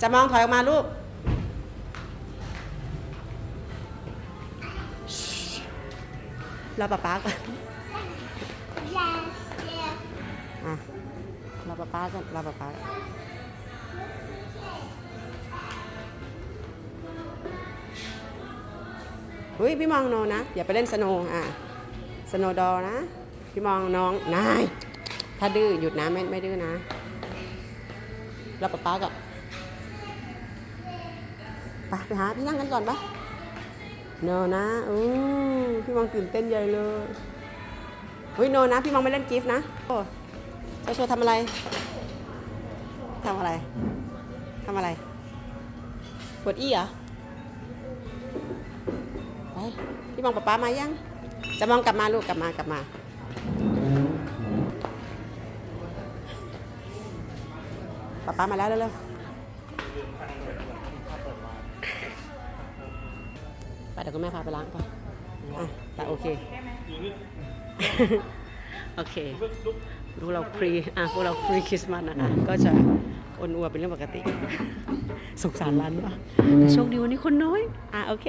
จะมองถอยออกมาลูก เรอป๊าป๊าก่อนอะรอป๊าป๊าก่อนรอป๊าป๊าอนเฮ้ยพี่มองโนนะ อย่าไปเล่นสโนว์อะสโนดอนะ พี่มองน้องนาย ถ้าดื้อหยุดนะไม่ไม่ดื้อนะเรอป๊าป๊าก่อน ไปไปหาพี่นั่งกันก่อนปะโนนะอู้พี่มองตื่นเต้นใหญ่เลยเฮ้ยโนนะ พี่มองไม่เล่นกิฟต์นะโอ้เจ้าโชว์ทำอะไรทำอะไรทำอะไรปวดอี้เหรอไปพี่มองป๊าป๊ามายัง จะมองกลับมาลูกกลับมากลับมา ป๊าป๊ามาแล้วเร็วๆ ไปเดี๋ยวคุณแม่พาไปล้างไปอะแต่โอเค โอเคพวกเราฟรีอะพวกเราฟรีคริสต์มาสนะคะ ก็จะอ้วนอัวเป็นเรื่องปกติ สงสารร้านว่ะแต่โชคดีวันนี้คนน้อย อะโอเค